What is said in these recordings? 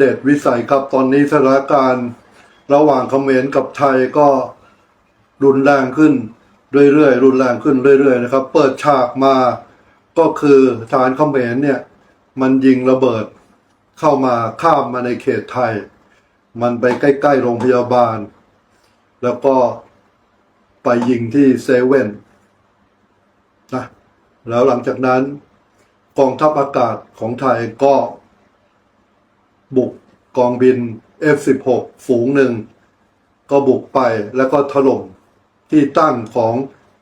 เดชวิสัยครับตอนนี้สถานการณ์ระหว่างเขมรกับไทยก็รุนแรงขึ้นเรื่อยๆรุนแรงขึ้นเรื่อยๆนะครับ เปิดฉากมาก็คือทหารเขมรเนี่ย มันยิงระเบิดเข้ามาข้ามมาในเขตไทย มันไปใกล้ ๆ โรงพยาบาล แล้วก็ไปยิงที่เซเว่นนะแล้วหลังจากนั้นกองทัพอากาศของไทยก็ บุกกองบิน F16 ฝูงหนึ่ง ก็บุกไปแล้วก็ถล่มที่ตั้งของ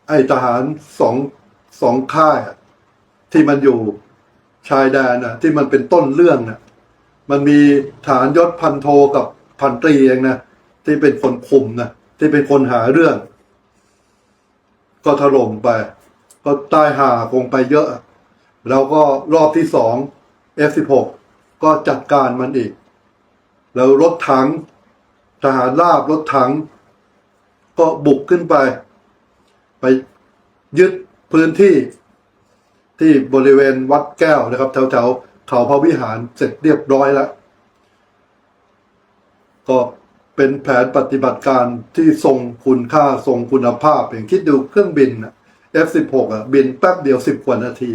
ไอทหารสองสองค่าย ที่มันอยู่ชายแดนนะที่มันเป็นต้นเรื่องนะมันมีฐานยศพันโทกับพันตรีเองนะที่เป็นคนคุมนะที่เป็นคนหาเรื่อง ก็ถล่มไป ก็ตายหาคงไปเยอะ แล้วก็รอบที่สอง F16 ก็จัดการมันอีก แล้วรถถังทหารราบรถถัง ก็บุกขึ้นไป ไปยึดพื้นที่ที่บริเวณวัดแก้วนะครับ แถวแถวเขาพระวิหารเสร็จเรียบร้อยแล้ว ก็เป็นแผนปฏิบัติการที่ทรงคุณค่าทรงคุณภาพ อย่างคิดดูเครื่องบิน F16 อะบินแป๊บเดียวสิบกว่านาที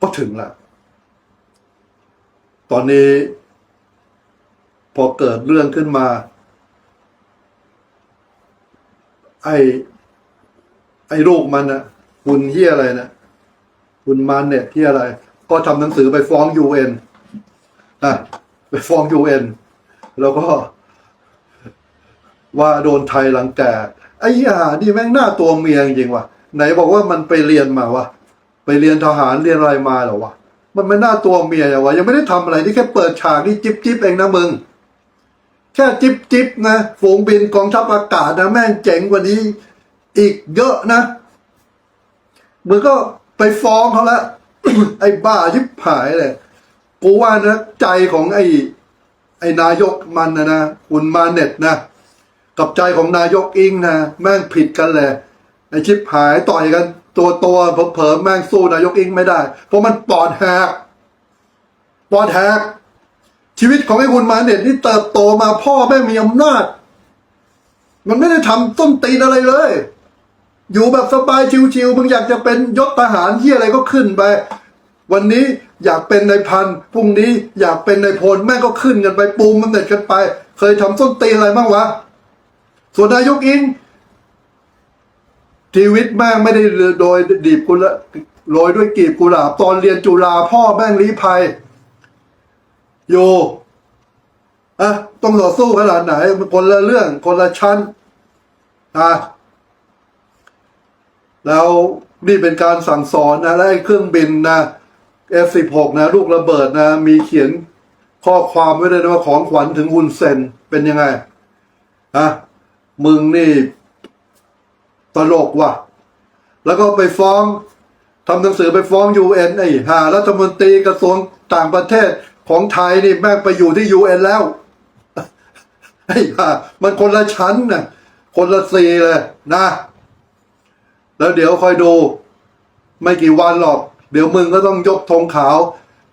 ก็ถึงละ ตอนนี้ พอเกิดเรื่องขึ้นมา ไอ้ไอ้ลูกมันนะคุณเฮียอะไรนะคุณมานเน็ตที่อะไร ก็ทำหนังสือไปฟ้องยูเอ็นอะไปฟ้องยูเอ็นแล้วก็ ว่าโดนไทยรังแกไอ้ห่านี่แม่งหน้าตัวเมียจริงว่ะ ไหนบอกว่ามันไปเรียนมาวะไปเรียนทหารเรียนอะไรมาเหรอวะ มันไม่น่าตัวเมียเหรอวะยังไม่ได้ทำอะไรนี่แค่เปิดฉากนี่จิบจิบเองนะมึง แค่จิบจิบนะฝูงบินกองทัพอากาศนะแม่งเจ๋งกว่านี้ อีกเยอะนะมึงก็ไปฟ้องเขาละไอ้บ้ายิบหายเลยกูว่านะใจของไอ้ไอ้นายกมันนะนะคุณมาเน็ตนะกับใจของนายกอิงนะแม่งผิดกันเลยไอ้ชิบหายต่อยกัน ตัวตัวเผลอแม่งสู้นายกอิงไม่ได้ เพราะมันปอดแหกปอดแหกชีวิตของไอ้คุณมาเน็ตนี่เติบโตมาพ่อแม่มีอำนาจ มันไม่ได้ทำต้นตีนอะไรเลย อยู่แบบสบายชิวๆมึงอยากจะเป็นยศทหารที่อะไรก็ขึ้นไป วันนี้อยากเป็นในพันพรุ่งนี้อยากเป็นในพลแม่ก็ขึ้นกันไปปูมมันเน็ตกันไป เคยทำต้นตีนอะไรบ้างวะส่วนนายกอิง ชีวิตแม่งไม่ได้โดยดีบกุละโรยด้วยกีบกุหลาบตอนเรียนจุฬาพ่อแม่งลี้ภัยโยอะต้องต่อสู้ขนาดไหนคนละเรื่องคนละชั้นอะแล้วนี่เป็นการสั่งสอนนะและเครื่องบินนะ F16 นะลูกระเบิดนะ มีเขียนข้อความไว้เลยนะว่าของขวัญถึงฮุนเซนเป็นยังไงอะมึงนี่ ตลกว่ะ แล้วก็ไปฟ้องทำหนังสือไปฟ้องยูเอ็นไอ้หารัฐมนตรีกระทรวงต่างประเทศของไทยนี่แม่งไปอยู่ที่ยูเอ็นแล้วไอ้ห่ามันคนละชั้นนะคนละซีเลยนะ แล้วเดี๋ยวคอยดู ไม่กี่วันหรอก เดี๋ยวมึงก็ต้องยกธงขาว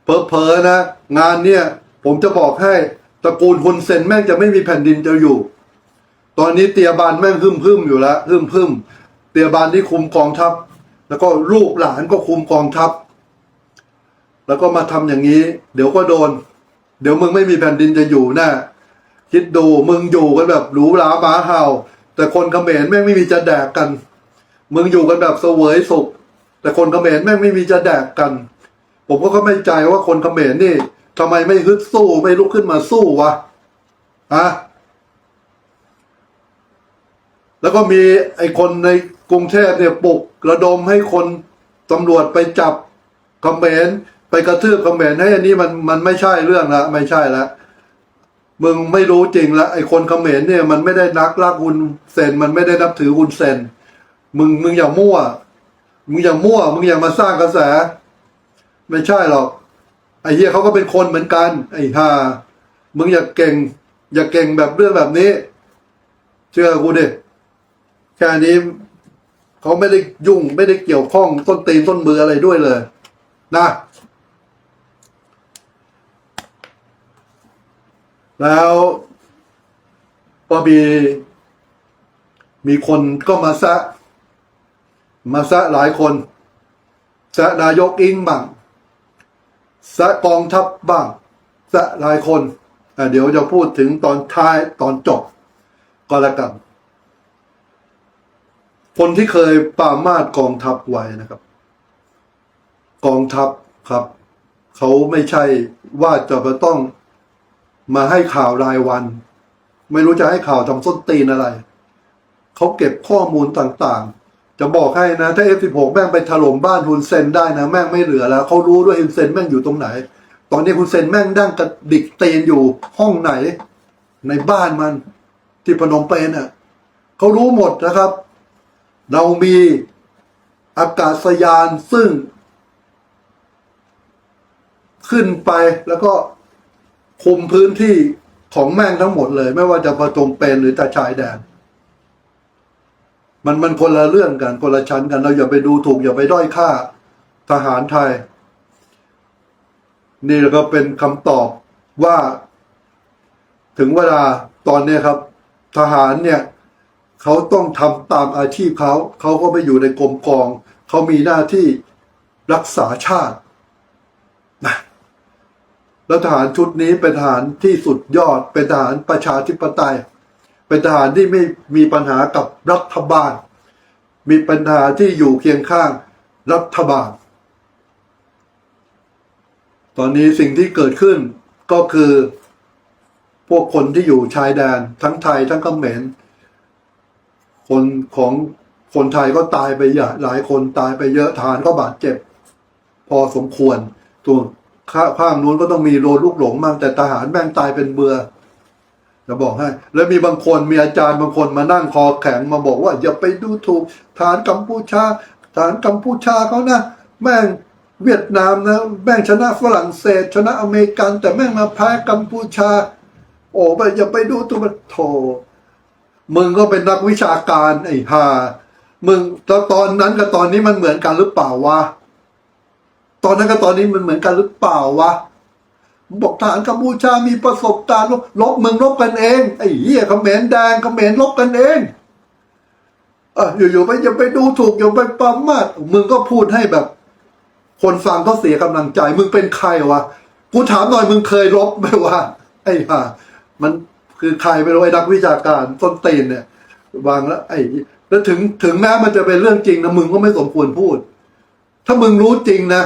เพอๆนะ งานเนี่ย ผมจะบอกให้ตระกูลฮุนเซนแม่งจะไม่มีแผ่นดินจะอยู่ ตอนนี้เตียบานแม่งพึ่มพึ่มอยู่แล้วพึ่มพึ่มเตียบานที่คุมกองทัพ แล้วก็ลูกหลานก็คุมกองทัพ แล้วก็มาทำอย่างนี้ เดี๋ยวก็โดน เดี๋ยวมึงไม่มีแผ่นดินจะอยู่แน่คิดดูมึงอยู่กันแบบหรูหราหมาเห่า แต่คนเขมรแม่งไม่มีจะแดกกัน มึงอยู่กันแบบเสวยสุข แต่คนเขมรแม่งไม่มีจะแดกกัน ผมก็ไม่ใจว่าคนเขมรนี่ทำไมไม่ฮึดสู้ไม่ลุกขึ้นมาสู้วะอะ แล้วก็มีไอ้คนในกรุงเทพเนี่ยปลุกระดมให้คนตำรวจไปจับคอมเมนต์ไปกระทืบคอมเมนต์ให้อันนี้มันมันไม่ใช่เรื่องละไม่ใช่ละมึงไม่รู้จริงละไอ้คนคอมเมนต์เนี่ยมันไม่ได้นักลากคุณเซนมันไม่ได้นับถือคุณเซนมึงมึงอย่ามั่ว มึงอย่ามั่ว มึงอย่ามาสร้างกระแส ไม่ใช่หรอกไอ้เหี้ยเขาก็เป็นคนเหมือนกัน ไอ้ห่ามึงอย่าเก่ง อย่าเก่งแบบเรื่องแบบนี้ เชื่อกูดิ ค่นี้เขาไม่ได้ยุ่งไม่ได้เกี่ยวข้องต้นตีนต้นมืออะไรด้วยเลย นะแล้วก็มีมีคนก็มาแซะ มาแซะหลายคนแซะนายกอิงบ้างแซะกองทัพบ้างแซะหลายคนเดี๋ยวจะพูดถึงตอนท้ายตอนจบก็แล้วกัน คนที่เคยปรามาดกองทัพไว้นะครับ กองทัพครับ เขาไม่ใช่ว่าจะมาต้องมาให้ข่าวรายวัน ไม่รู้จะให้ข่าวทำส้นตีนอะไร เขาเก็บข้อมูลต่างๆ จะบอกให้นะ ถ้า F16 แม่งไปถล่มบ้านฮุนเซนได้นะ แม่งไม่เหลือแล้วเขารู้ด้วยฮุนเซนแม่งอยู่ตรงไหน ตอนนี้ฮุนเซนแม่งดั้งกระดิกเตีนอยู่ห้องไหน ในบ้านมันที่พนมเปญอะเขารู้หมดนะครับ เรามีอากาศยานซึ่ง ขึ้นไปแล้วก็คุมพื้นที่ของแม่งทั้งหมดเลย ไม่ว่าจะประจงเป็นหรือตาชายแดน มันมันคนละเรื่องกันคนละชั้นกัน เราอย่าไปดูถูก อย่าไปด้อยค่าทหารไทย นี่ก็เป็นคำตอบว่า ถึงเวลาตอนนี้ครับ ทหารเนี่ย เขาต้องทำตามอาชีพเขา เขาก็ไปอยู่ในกรมกอง เขามีหน้าที่รักษาชาตินะแล้วทหารชุดนี้เป็นทหารที่สุดยอด เป็นทหารประชาธิปไตย เป็นทหารที่ไม่มีปัญหากับรัฐบาล มีปัญหาที่อยู่เคียงข้างรัฐบาล ตอนนี้สิ่งที่เกิดขึ้นก็คือ พวกคนที่อยู่ชายแดนทั้งไทยทั้งกัมเขมร คนของคนไทยก็ตายไปเยอะหลายคนตายไปเยอะทารก็บาดเจ็บ พอสมควรตัวข้าข้ามนู้นก็ต้องมีโดนลูกหลงมั่งแต่ทหารแม่งตายเป็นเบือจะบอกให้ แล้วมีบางคนมีอาจารย์บางคนมานั่งคอแข็งมาบอกว่าอย่าไปดูถูกฐานกัมพูชาฐานกัมพูชาเขานะแม่งเวียดนามนะแม่งชนะฝรั่งเศส ชนะอเมริกัน แต่แม่งมาแพ้กัมพูชา โอ้ไปอย่าไปดูถูกมันโถ มึงก็เป็นนักวิชาการไอ้ห่ามึงตอนตอนนั้นกับตอนนี้มันเหมือนกันหรือเปล่าวะตอนนั้นกับตอนนี้มันเหมือนกันหรือเปล่าวะบอกทหารกัมพูชามีประสบการณ์ลบลบมึงลบกันเองไอ้เหี้ยเขมรแดงเขมรลบกันเองเอออยู่ๆไปอย่าไปดูถูกอย่าไปปรามาสมึงก็พูดให้แบบ คนฟังก็เสียกำลังใจ มึงเป็นใครวะกูถามหน่อยมึงเคยลบไหมวะไอ้ห่ามัน คือใครไม่รู้ไอ้นักวิชาการต้นตีนเนี่ยวางแล้วไอ้แล้วถึงถึงแม้มันจะเป็นเรื่องจริงนะมึงก็ไม่สมควรพูด ถ้ามึงรู้จริงนะ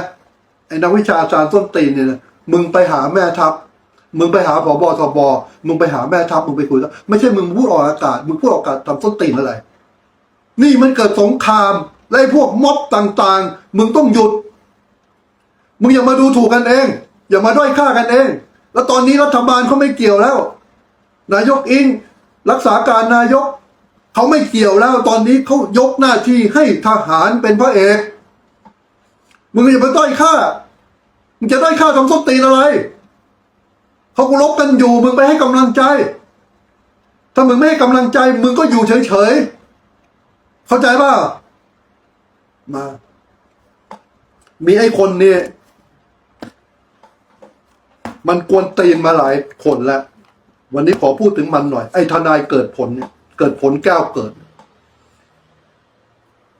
ไอ้นักวิชาการต้นตีนเนี่ยนะมึงไปหาแม่ทัพ มึงไปหาผบทบมึงไปหาแม่ทัพมึงไปคุยแล้วไม่ใช่มึงพูดออกอากาศ มึงพูดออกอากาศทำต้นตีนอะไร นี่มันเกิดสงครามและไอ้พวกม็อบต่างๆ มึงต้องหยุด มึงอย่ามาดูถูกกันเอง อย่ามาด้อยค่ากันเอง แล้วตอนนี้รัฐบาลเขาไม่เกี่ยวแล้ว นายกอิงรักษาการนายกเขาไม่เกี่ยวแล้วตอนนี้เขายกหน้าที่ให้ทหารเป็นพระเอกมึงอย่าไปด้อยค่ามึงจะด้อยค่าทำส้นตีนอะไรเขากูรบกันอยู่มึงไปให้กำลังใจ ถ้ามึงไม่ให้กำลังใจ มึงก็อยู่เฉยๆเข้าใจป่ะมา มีไอ้คนนี้มันกวนตีนมาหลายคนแล้ว วันนี้ขอพูดถึงมันหน่อย ไอ้ทนายเกิดผลเนี่ยเกิดผลแก้วเกิด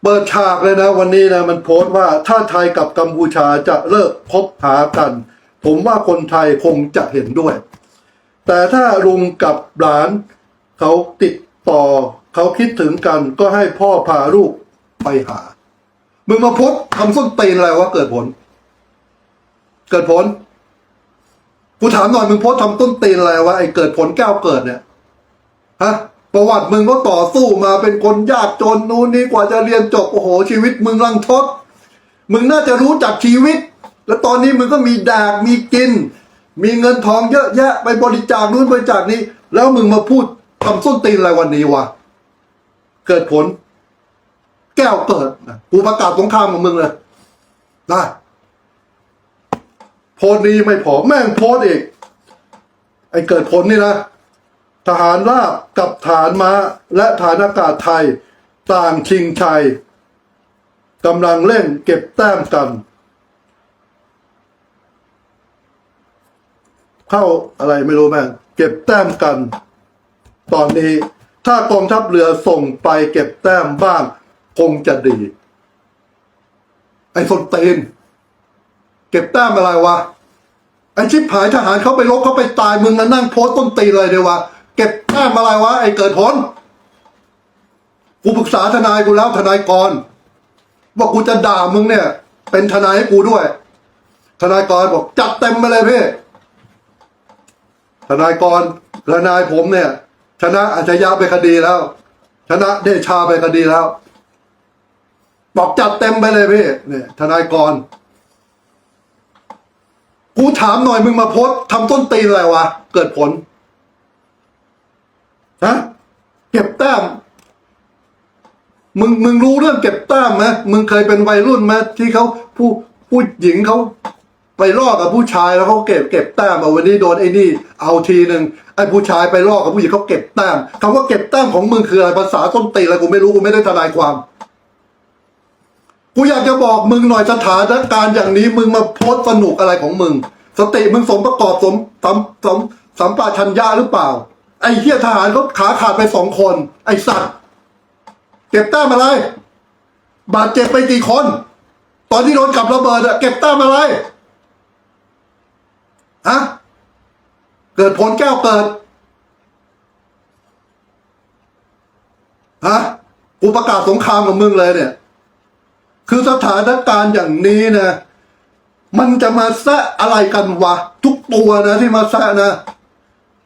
เปิดฉากเลยนะ วันนี้นะมันโพสต์ว่าถ้าไทยกับกัมพูชาจะเลิกคบหากัน ผมว่าคนไทยคงจะเห็นด้วย แต่ถ้าลุงกับหลานเขาติดต่อเขาคิดถึงกันก็ให้พ่อพาลูกไปหา มึงมาโพสต์ทำส้นตีนอะไรวะเกิดผล เกิดผล กูถามหน่อยมึงโพสทำต้นตีนอะไรวะไอ้เกิดผลแก้วเกิดเนี่ยฮะประวัติมึงก็ต่อสู้มาเป็นคนยากจนนู้นนี้กว่าจะเรียนจบโอ้โห ชีวิตมึงรังทด มึงน่าจะรู้จักชีวิต แล้วตอนนี้มึงก็มีแดกมีกิน มีเงินทองเยอะแยะ ไปบริจาคนู้นบริจาคนี้ แล้วมึงมาพูดทำส้นตีนอะไรวันนี้วะเกิดผล แก้วเกิดกูประกาศสงครามกับมึงเลยได้ โพสต์นี้ไม่พอแม่งโพสต์อีก ไอ้เกิดผลนี่นะ ทหารราบกับฐานม้าและฐานอากาศไทย ต่างชิงชัยกำลังเล่นเก็บแต้มกัน เข้าอะไรไม่รู้แม่ง เก็บแต้มกัน ตอนนี้ถ้ากองทัพเรือส่งไปเก็บแต้มบ้าง คงจะดี ไอ้ส้นตีน เก็บแต้มอะไรวะไอ้ชิบหายทหารเขาไปลบเขาไปตายมึงมานั่งโพสต้นตีเลยเดียววะเก็บแต้มอะไรวะไอ้เกิดผลกูปรึกษาทนายกูแล้วทนายกรว่ากูจะด่ามึงเนี่ย เป็นทนายให้กูด้วย ทนายกรบอกจัดเต็มมาเลยพี่ทนายกรทนายผมเนี่ย ชนะอาชญาไปคดีแล้ว ชนะเดชาไปคดีแล้ว บอกจัดเต็มไปเลยพี่เนี่ย ทนายกร กูถามหน่อยมึงมาโพสทำต้นตีนอะไรวะ เกิดผลฮะเก็บแต้ม มึงมึงรู้เรื่องเก็บแต้มไหมมึงเคยเป็นวัยรุ่นไหมที่เขาผู้ผู้หญิงเขาไปลอกกับผู้ชายแล้วเขาเก็บเก็บแต้มเอาวันนี้โดนไอ้นี่เอาทีหนึ่งไอ้ผู้ชายไปลอกกับผู้หญิงเขาเก็บแต้มคำว่าเก็บแต้มของมึงคืออะไรภาษาต้นตีนอะไรกูไม่รู้กูไม่ได้ทนายความ กูอยากจะบอกมึงหน่อยสถานการณ์อย่างนี้มึงมาโพสต์สนุกอะไรของมึง สติมึงสมประกอบสมสมสมสัมปาชัญญะหรือเปล่า ไอ้เหี้ยทหารเขาขาขาดไปสองคน ไอ้สัตว์เก็บแต้มอะไร บาดเจ็บไปกี่คน ตอนที่โดนกับระเบิดอะเก็บแต้มอะไรฮะเกิดผลแก้วเกิดฮะกูประกาศสงครามกับมึงเลยเนี่ย คือสถานการณ์อย่างนี้นะมันจะมาแซะอะไรกันวะ ทุกตัวนะที่มาแซะนะ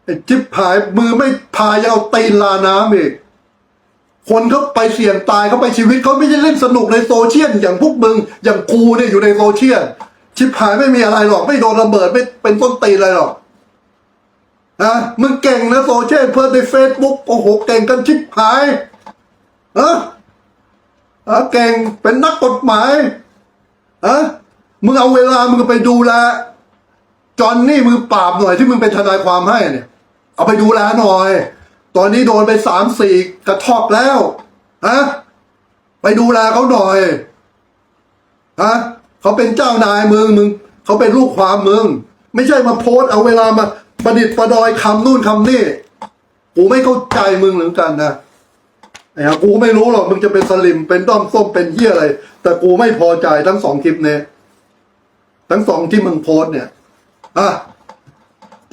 ไอ้จิ๊บหายมือไม่พายเอาตีนลาน้ำอีกคนเขาไปเสี่ยงตายเขาไปชีวิตเขาไม่ได้เล่นสนุกในโซเชียลอย่างพวกมึงอย่างกูเนี่ยอยู่ในโซเชียลชิบหายไม่มีอะไรหรอก ไม่โดนระเบิดไม่เป็นต้นตีอะไรหรอกนะมึงเก่งนะโซเชียลเพื่อนในเฟซบุ๊กโอ้โหเก่งกันชิบหายเออ เออเก่งเป็นนักกฎหมายเออมึงเอาเวลามึงไปดูแลจอนนี่มือปราบหน่อยที่มึงเป็นทนายความให้เนี่ย เอาไปดูแลหน่อย ตอนนี้โดนไปสามสี่กระทอกแล้วฮะไปดูแลเขาหน่อยฮะเขาเป็นเจ้านายมึงมึงเขาเป็นลูกความมึง ไม่ใช่มาโพสเอาเวลามาประดิษฐ์ประดอยคำนู่นคำนี่กูไม่เข้าใจมึงเหมือนกันนะ ไอ้ห่ากูไม่รู้หรอกมึงจะเป็นสลิมเป็นด้อมส้มเป็นเหี้ยอะไร แต่กูไม่พอใจทั้งสองคลิปเนี่ยทั้งสองที่มึงโพสเนี่ยอะ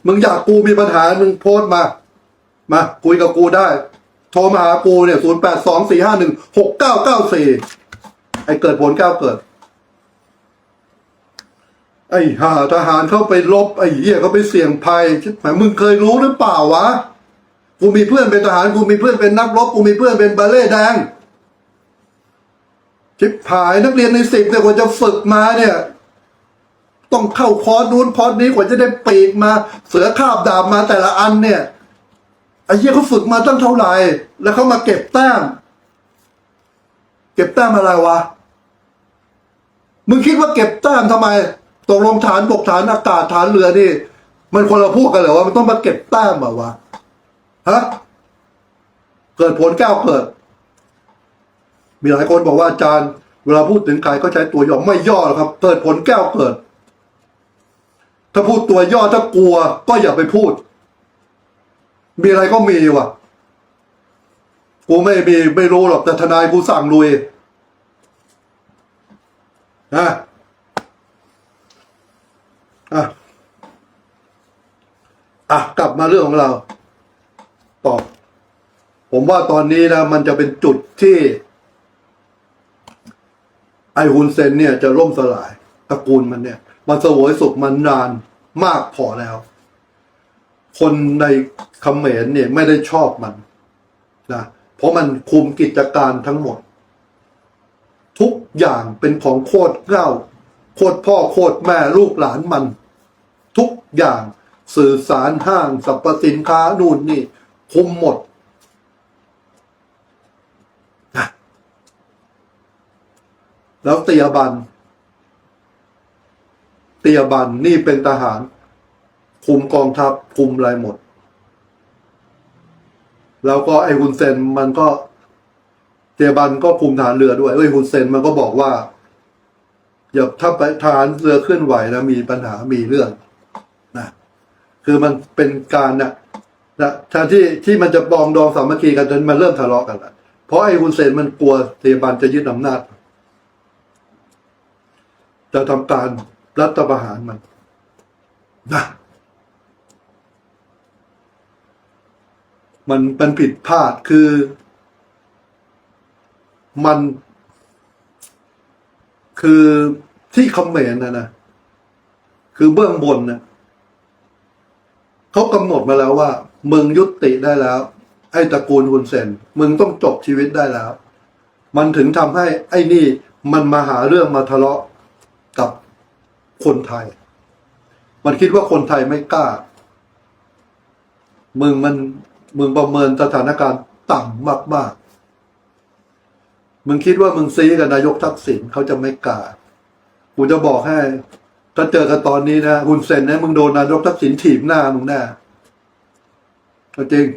มึงอยากกูมีปัญหามึงโพสมา มาคุยกับกูได้ โทรมาหากูเนี่ยศูนย์แปดสองสี่ห้าหนึ่งหกเก้าเก้าสี่ไอ้เกิดผลเก้าเกิด ไอ้ห่าทหารเข้าไปลบไอ้เหี้ยเขาไปเสี่ยงภัยชิบหายมึงเคยรู้หรือเปล่าวะ กูมีเพื่อนเป็นทหารกูมีเพื่อนเป็นนักรบกูมีเพื่อนเป็นบาเล่แดงชิบหายนักเรียนในสิบเนี่ยกว่าจะฝึกมาเนี่ย ต้องเข้าคอร์สนู้นคอร์สนี้กว่าจะได้ปีกมา เสือคาบดาบมาแต่ละอันเนี่ยไอ้เหี้ยเขาฝึกมาตั้งเท่าไหร่ แล้วเขามาเก็บแต้ม เก็บแต้มอะไรวะ มึงคิดว่าเก็บแต้มทำไมตกลงฐานบกฐานอากาศฐานเรือนี่ มันคนละพวกกันเหรอวะมันต้องมาเก็บแต้มเหรอวะ ฮะเกิดผลแก้วเกิด มีหลายคนบอกว่าอาจารย์ เวลาพูดถึงใครก็ใช้ตัวย่อไม่ย่อหรอกครับ เกิดผลแก้วเกิด ถ้าพูดตัวย่อถ้ากลัว ก็อย่าไปพูด มีอะไรก็มีว่ะ กูไม่มีไม่รู้หรอกแต่ทนายกูสั่งลุยนะอะอะกลับมาเรื่องของเรา ต่อผมว่าตอนนี้นะมันจะเป็นจุดที่ ไอฮุนเซนเนี่ยจะล่มสลายตระกูลมันเนี่ย มันสวยสุขมันนานมากพอแล้ว คนในเขมรเนี่ยไม่ได้ชอบมันนะเพราะมันคุมกิจการทั้งหมด ทุกอย่างเป็นของโคตรเก้าโคตรพ่อโคตรแม่ลูกหลานมัน ทุกอย่างสื่อสารห้างสรรพสินค้านู่นนี่ คุมหมดนะแล้วเตียบัน เตียบันนี่เป็นทหาร คุมกองทัพคุมอะไรหมด แล้วก็ไอ้ฮุนเซนมันก็ เตียบันก็คุมฐานเรือด้วยไอ้ยฮุนเซนมันก็บอกว่าอย่าถ้าไปฐานเรือเคลื่อนไหวนะมีปัญหามีเรื่องนะคือมันเป็นการนะ นะแทนที่ที่มันจะปองดองสามัคคีกันจนมันเริ่มทะเลาะกันละเพราะไอ้ฮุนเซนมันกลัวเตบานจะยึดอำนาจ จะทำการรัฐประหารมันนะมันเป็นผิดพลาดคือ มัน คือที่คอมเมนต์นะนะ คือเบื้องบนนะเขากำหนดมาแล้วว่า มึงยุติได้แล้ว ไอ้ตระกูลฮุนเซนมึงต้องจบชีวิตได้แล้ว มันถึงทำให้ไอ้นี่มันมาหาเรื่องมาทะเลาะกับคนไทย มันคิดว่าคนไทยไม่กล้า มึงมันมึงประเมินสถานการณ์ต่ำมากๆ มึงคิดว่ามึงซีกับนายกทักษิณเขาจะไม่กล้า กูจะบอกให้ ถ้าเจอกันตอนนี้นะฮุนเซนนะมึงโดนนายกทักษิณถีบหน้ามึงแน่ เอาจริง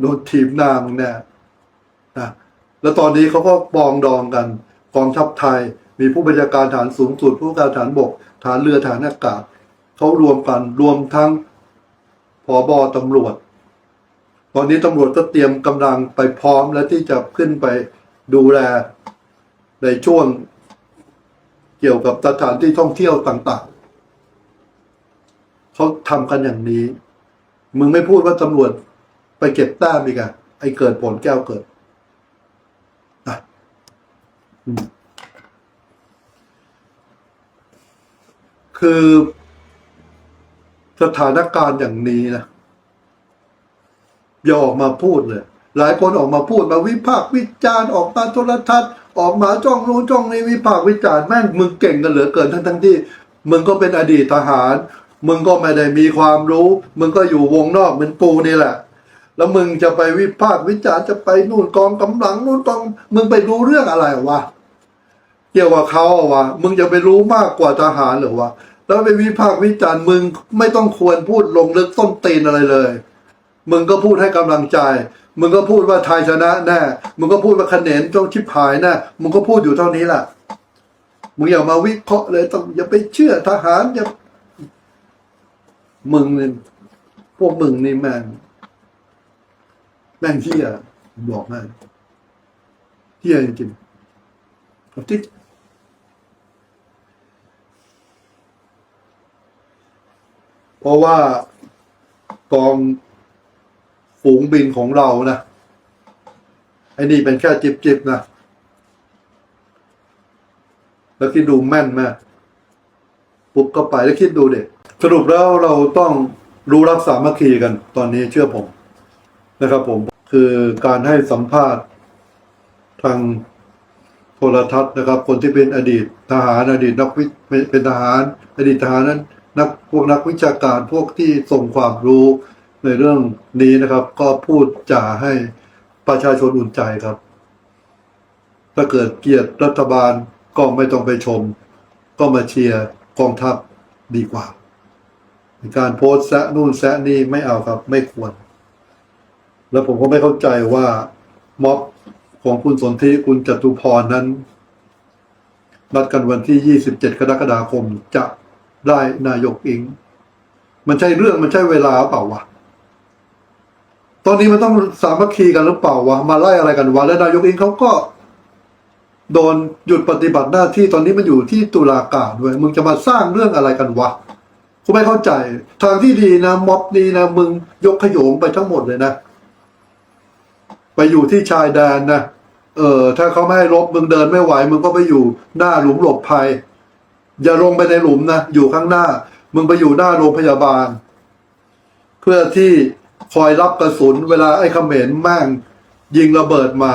โดนถีบหน้ามึงแน่นะแล้วตอนนี้เขาก็ปองดองกันกองทัพไทย มีผู้บัญชาการฐานสูงสุด ผู้การฐานบก ฐานเรือฐานอากาศเขารวมกันรวมทั้งผอบอตำรวจ ตอนนี้ตำรวจก็เตรียมกำลังไปพร้อมและที่จะขึ้นไปดูแลในช่วงเกี่ยวกับสถานที่ท่องเที่ยวต่างๆ เขาทำกันอย่างนี้ มึงไม่พูดว่าตำรวจไปเก็บแต้มอีกอะไอ้เกิดผลแก้วเกิดนะอคือสถานการณ์อย่างนี้นะอย่าออกมาพูดเลย หลายคนออกมาพูดมาวิพากษ์วิจารณ์ออกมาโทรทัศน์ ออกมาจ้องรู้จ้องในวิพากษ์วิจารณ์แม่งมึงเก่งกันเหลือเกินทั้งทั้งที่ มึงก็เป็นอดีตทหาร มึงก็ไม่ได้มีความรู้ มึงก็อยู่วงนอกเหมือนปูนี่แหละ แล้วมึงจะไปวิพากษ์วิจารณ์จะไปนู่นกองกำลังนู่นกอง มึงไปรู้เรื่องอะไรวะเกี่ยวกับเขาอะวะมึงจะไปรู้มากกว่าทหารหรือวะแล้วไปวิพากษ์วิจารณ์มึงไม่ต้องควรพูดลงลึกต้นตีนอะไรเลย มึงก็พูดให้กำลังใจ มึงก็พูดว่าไทยชนะแน่ มึงก็พูดว่าคะแนนต้องชิบหายแน่ มึงก็พูดอยู่เท่านี้แหละมึงอย่ามาวิเคราะห์เลยต้องอย่าไปเชื่อทหารอย่า มึงเนี่ยพวกมึงนี่แม่งแม่งเที่ยบอกแม่เที่ยจริงๆเอาที่เพราะว่ากองฝูงบินของเรานะไอ้นี่เป็นแค่จิบจิบๆนะแล้วคิดดูแม่นไหมปุ๊บก็ไปแล้วคิดดูเด็ก สรุปแล้วเราต้องรู้รักสามัคคีกันตอนนี้เชื่อผมนะครับ ผมคือการให้สัมภาษณ์ทางโทรทัศน์นะครับ คนที่เป็นอดีตทหารอดีตนักวิเป็นเป็นทหาร อดีตทหารนั้นนักพวกนักวิชาการพวกที่ส่งความรู้ในเรื่องนี้นะครับ ก็พูดจ่าให้ประชาชนอุ่นใจครับ ถ้าเกิดเกลียดรัฐบาลก็ไม่ต้องไปชม ก็มาเชียร์กองทัพดีกว่า การโพสแซะนู่นแซะนี่ไม่เอาครับ ไม่ควร แล้วผมก็ไม่เข้าใจว่าม็อบของคุณสนธิคุณจตุพรนั้นนัดกันวันที่ 27 กรกฎาคมจะได้นายกอิง มันใช่เรื่องมันใช่เวลาเปล่าวะ ตอนนี้มันต้องสามัคคีกันหรือเปล่าวะ มาไล่อะไรกันวะ แล้วนายกอิงเขาก็ โดนหยุดปฏิบัติหน้าที่ตอนนี้มันอยู่ที่ตุลาการด้วย มึงจะมาสร้างเรื่องอะไรกันวะ กูไม่เข้าใจ ทางที่ดีนะม็อบนี้นะมึงยกขยงไปทั้งหมดเลยนะ ไปอยู่ที่ชายแดนนะเออถ้าเขาไม่ให้รบมึงเดินไม่ไหว มึงก็ไปอยู่หน้าหลุมหลบภัย อย่าลงไปในหลุมนะอยู่ข้างหน้า มึงไปอยู่หน้าโรงพยาบาล เพื่อที่คอยรับกระสุนเวลาไอ้เขมรแม่งยิงระเบิดมา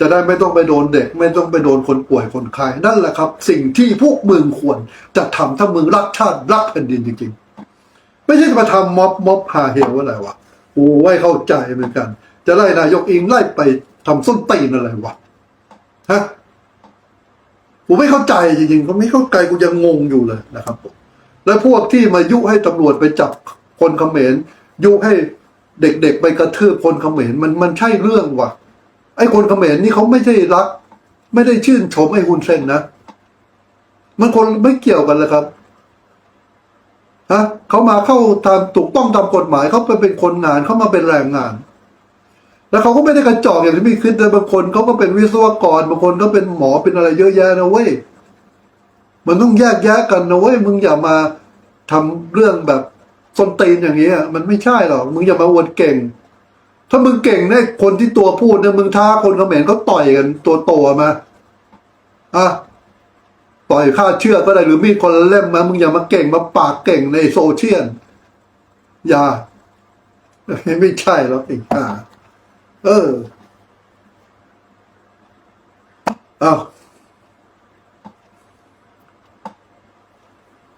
จะได้ไม่ต้องไปโดนเด็ก ไม่ต้องไปโดนคนป่วยคนไข้นั่นแหละครับ สิ่งที่พวกมึงควรจะทำถ้ามึงรักชาติรักแผ่นดินจริง ๆ ไม่ใช่มาทำม็อบม็อบหาเหวอะไรวะโอ้ไว้เข้าใจเหมือนกัน จะไล่นายกอิงไล่ไปทำส้นตีนอะไรวะฮะผมไม่เข้าใจจริงๆก็ไม่เข้าใจกูยังงงอยู่เลยนะครับผมแล้วพวกที่มายุให้ตำรวจไปจับคนเขมรยุให้เด็กๆไปกระทืบคนเขมรมันมันใช่เรื่องวะ ไอ้คนเขมรนี่เขาไม่ใช่รัก ไม่ได้ชื่นชมไอ้ฮุนเซนนะมันคนไม่เกี่ยวกันเลยครับฮะเขามาเข้าตามถูกต้องตามกฎหมายเขาไปเป็นคนงานเขามาเป็นแรงงาน แล้วเขาก็ไม่ได้กระจอกอย่างที่มีคิดแต่บางคนเขาก็เป็นวิศวกรบางคนก็เป็นหมอเป็นอะไรเยอะแยะนะเว้ยมันต้องแยกแยะกันนะเว้ยมึงอย่ามาทำเรื่องแบบส้นตีนอย่างนี้ยมันไม่ใช่หรอกมึงอย่ามาอวดเก่ง ถ้ามึงเก่งเนี่ยคนที่ตัวพูดเนี่ยมึงท้าคนเขมรเขาต่อยกันตัวโตมาอะต่อยฆ่าเชื่อก็ได้หรือมีดคนละเล่มมามึงอย่ามาเก่งมาปากเก่งในโซเชียลอย่า ไม่ใช่หรอกไอ้ห่าเออเอา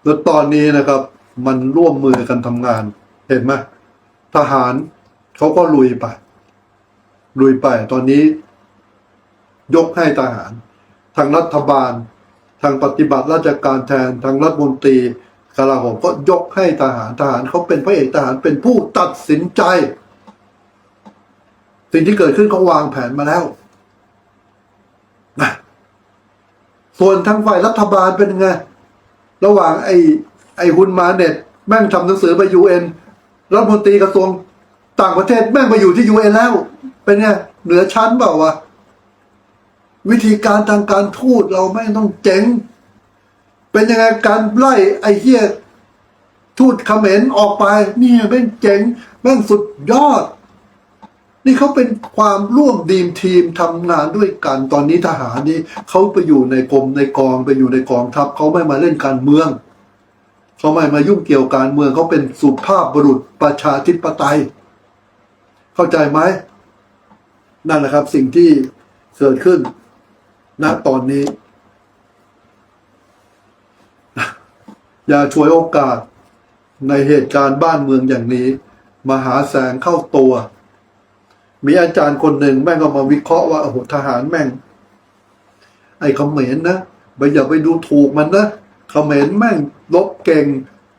แล้วตอนนี้นะครับ มันร่วมมือกันทำงาน เห็นไหมทหาร เขาก็ลุยไป ลุยไป ตอนนี้ ยกให้ทหาร ทางรัฐบาล ทางปฏิบัติราชการแทน ทางรัฐมนตรีกลาโหมก็ยกให้ทหาร ทหารเขาเป็นพระเอกทหารเป็นผู้ตัดสินใจ สิ่งที่เกิดขึ้นเขาวางแผนมาแล้วนะส่วนทางฝ่ายรัฐบาลเป็นไง ระหว่างไอ้ไอ้ฮุนมาเน็ตแม่งทำหนังสือไปยูเอ็นรัฐมนตรีกระทรวง ต่างประเทศแม่งไปอยู่ที่ยูเอแล้ว เป็นไงเหนือชั้นเปล่าวะวิธีการทางการทูตเราไม่ต้องเจ๋ง เป็นยังไงการไล่ไอ้เหี้ยทูตเขมรออกไปเนี่ยแม่งเจ๋งแม่งสุดยอด นี่เขาเป็นความร่วมดีมทีมทำงานด้วยกันตอนนี้ทหารนี่เขาไปอยู่ในกรมในกองไปอยู่ในกองทัพเขาไม่มาเล่นการเมืองเขาไม่มายุ่งเกี่ยวการเมืองเขาเป็นสุภาพบุรุษประชาธิปไตย เข้าใจไหมนั่นแหละครับ สิ่งที่เกิดขึ้นณตอนนี้ อย่าช่วยโอกาสในเหตุการณ์บ้านเมืองอย่างนี้ มาหาแสงเข้าตัว มีอาจารย์คนหนึ่งแม่งก็มาวิเคราะห์ว่าโอ้โหทหารแม่ง ไอ้เขมรนะไปอย่าไปดูถูกมันนะเขมรแม่งลบเก่ง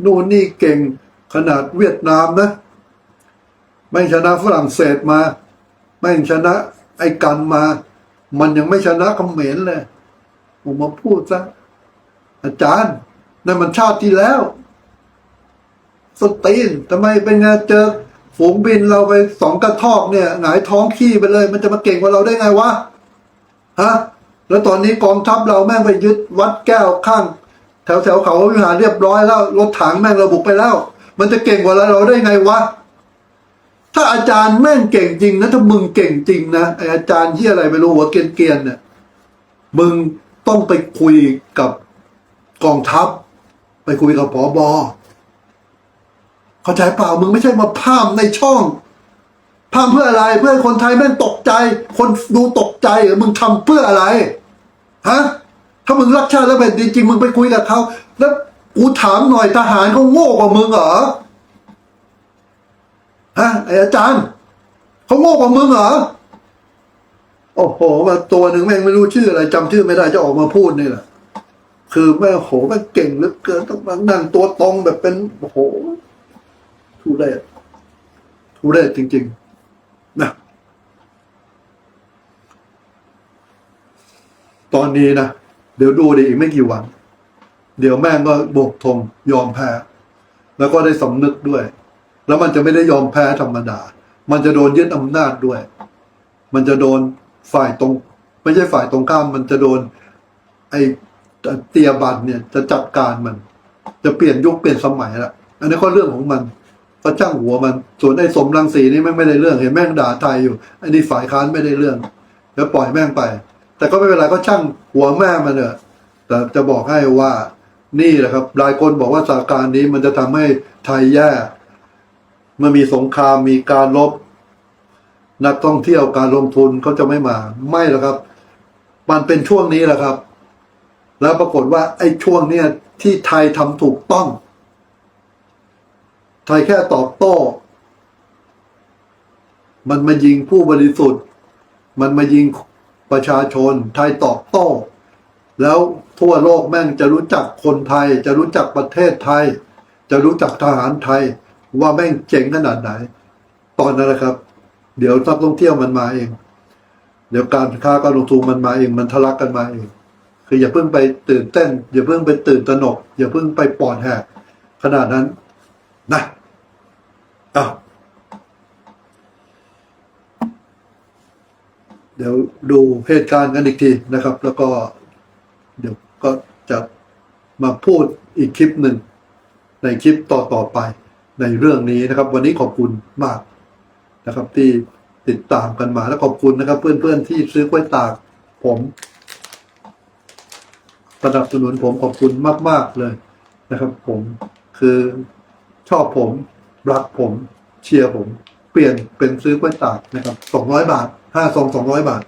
นู่นนี่เก่ง ขนาดเวียดนามนะ แม่งชนะฝรั่งเศสมาแม่งชนะไอ้กันมา มันยังไม่ชนะเขมรเลยผมมาพูดซะอาจารย์นั่นมันชาติที่แล้วสตีนทำไมเป็นไงเจอฝูงบินเราไปสองกระทอกเนี่ยหงายท้องขี้ไปเลย มันจะมาเก่งกว่าเราได้ไงวะฮะแล้วตอนนี้กองทัพเราแม่งไปยึดวัดแก้วข้าง แถวแถวเขาวิหารเรียบร้อยแล้วรถถังแม่งเราบุกไปแล้ว มันจะเก่งกว่าเราได้ไงวะ ถ้าอาจารย์แม่งเก่งจริงนะถ้ามึงเก่งจริงนะไออาจารย์ที่อะไรไม่รู้หัวเกรียนๆเนี่ยมึงต้องไปคุยกับกองทัพ ไปคุยกับผอบอเข้าใจเปล่ามึงไม่ใช่มาพามในช่องพามเพื่ออะไรเพื่อคนไทยแม่งตกใจ คนดูตกใจหรอมึงทำเพื่ออะไรฮะถ้ามึงรักชาติแล้วแผ่นดินจริงมึงไปคุยกับเขาแล้วกูถามหน่อยทหารเขาโง่กว่ามึงเหรอ ฮะไออาจารย์เขาโง่กว่ามึงเหรอโอ้โหมาตัวหนึ่งแม่งไม่รู้ชื่ออะไรจำชื่อไม่ได้จะออกมาพูดนี่แหละคือแม่โหแม่งเก่งเหลือเกินต้องมานั่งตัวตรงแบบเป็นโอ้โหทุเรศทุเรศจริง ๆ นะตอนนี้นะเดี๋ยวดูดิอีกไม่กี่วัน เดี๋ยวแม่งก็โบกธงยอมแพ้ แล้วก็ได้สำนึกด้วย แล้วมันจะไม่ได้ยอมแพ้ธรรมดา มันจะโดนยึดอำนาจด้วย มันจะโดนฝ่ายตรง ไม่ใช่ฝ่ายตรงข้าม มันจะโดน ไอเตียบันเนี่ยจะจัดการมัน จะเปลี่ยนยุคเปลี่ยนสมัยละอันนี้ก็เรื่องของมันก็จ้างหัวมัน ส่วนไอ้สมรังสีนี่แม่งไม่ได้เรื่องเห็นแม่งด่าไทยอยู่ไอ้นี่ฝ่ายค้านไม่ได้เรื่อง แล้วปล่อยแม่งไป แต่ก็ไม่เป็นไรก็ช่างหัวแม่มันเนอะแต่จะบอกให้ว่านี่แหละครับหลายคนบอกว่าสถานการณ์นี้มันจะทำให้ไทยแย่ เมื่อมีสงครามมีการลบ นักท่องเที่ยวการลงทุนเขาจะไม่มา ไม่หรอกครับ มันเป็นช่วงนี้แหละครับ แล้วปรากฏว่าไอ้ช่วงเนี้ยที่ไทยทำถูกต้อง ไทยแค่ตอบโต้ มันมายิงผู้บริสุทธิ์ มันมายิงประชาชน ไทยตอบโต้ แล้วทั่วโลกแม่งจะรู้จักคนไทย จะรู้จักประเทศไทย จะรู้จักทหารไทย ว่าแม่งเจ๋งขนาดไหน ตอนนั้นนะครับ เดี๋ยวนักท่องเที่ยวมันมาเอง เดี๋ยวการค้าการลงทุนมันมาเองมันทะลักกันมาเอง คืออย่าเพิ่งไปตื่นเต้น อย่าเพิ่งไปตื่นตระหนก อย่าเพิ่งไปปอดแหกขนาดนั้นนะอ้าวเดี๋ยวดูเหตุการณ์กันอีกทีนะครับ แล้วก็ เดี๋ยวก็จะมาพูดอีกคลิปหนึ่งในคลิปต่อต่อๆไป ในเรื่องนี้นะครับ วันนี้ขอบคุณมากนะครับ ที่ติดตามกันมาและขอบคุณนะครับ เพื่อนๆที่ซื้อกล้วยตากผมสนับสนุนผมขอบคุณมาก ๆ เลยนะครับ ผมคือชอบผม รักผมเชียร์ผม เปลี่ยนเป็นซื้อกล้วยตากนะครับสองร้อยบาทห้าซองสองร้อยบาท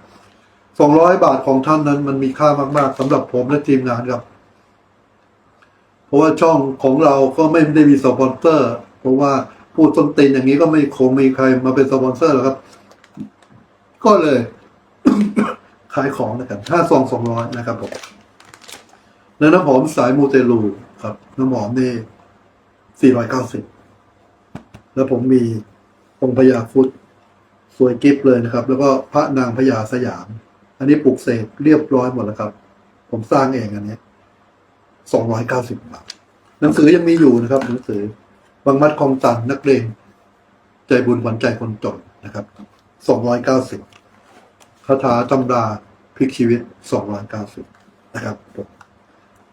สองร้อยบาทของท่านนั้น มันมีค่ามากๆสำหรับผมและทีมงานครับ เพราะว่าช่องของเราก็ไม่ได้มีสปอนเซอร์ ราะว่าพูดต้นตีนอย่างนี้ก็ไม่คงมีใครมาเป็นสปอนเซอร์หรอกครับ ก็เลย ขายของนะครับห้าซองสองร้อยนะครับผมแล้วน้ำหอมสายมูเตลูครับ น้ำหอมนี่สี่ร้อยเก้าสิบแล้วผมมีองค์พญาฟุตสวยกิฟเลยนะครับ แล้วก็พระนางพญาสยาม อันนี้ปลูกเสกเรียบร้อยหมดแล้วครับ ผมสร้างเองอันนี้สองร้อยเก้าสิบบาทหนังสือยังมีอยู่นะครับ หนังสือ บางมัดคลองตันนักเลงใจบุญขวัญใจคนจนนะครับสองร้อยเก้าสิบคาถาตำราพลิกชีวิตสองร้อยเก้าสิบนะครับผม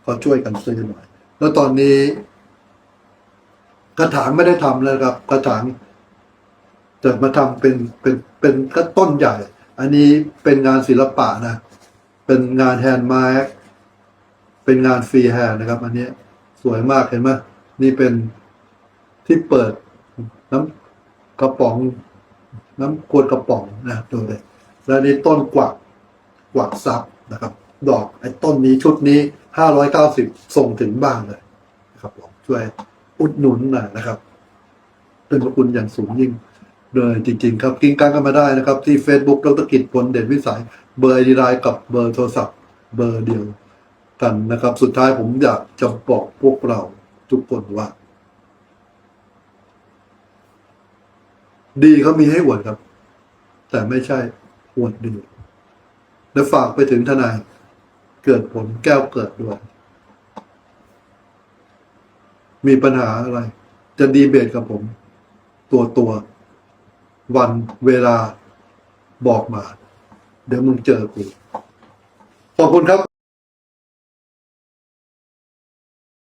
ก็ช่วยกันซื้อหน่อย แล้วตอนนี้กระถางไม่ได้ทำแล้วครับ กระถางจะมาทำเป็นเป็นเป็นก็ต้นใหญ่ อันนี้เป็นงานศิลปะนะ เป็นงานแฮนด์ไมดเป็นงานฟรีแฮนด์นะครับ อันนี้สวยมากเห็นไหมนี่เป็น ที่เปิดน้ำกระป๋อง น้ำขวดกระป๋องนะดูเลย แล้วนี่ต้นกวักกวักซับนะครับ ดอกไอ้ต้นนี้ชุดนี้ห้าร้อยเก้าสิบส่งถึงบ้านเลยนะครับผมช่วยอุดหนุนหน่อยนะครับ เป็นพระคุณอย่างสูงยิ่งเลยจริง ๆ ครับกินกันกันมาได้นะครับ ที่ Facebook ดรกิจผลเด่นวิสัย เบอร์ไอดีไลน์กับเบอร์โทรศัพท์ เบอร์เดียวกันนะครับ สุดท้ายผมอยากจะบอกพวกเราทุกคนว่า ดีเขามีให้อวดครับ แต่ไม่ใช่อวดดี และฝากไปถึงทนาย เกิดผลแก้วเกิดด้วย มีปัญหาอะไร จะดีเบตกับผม ตัวตัว วันเวลาบอกมา เดี๋ยวมึงเจอกูขอบคุณครับ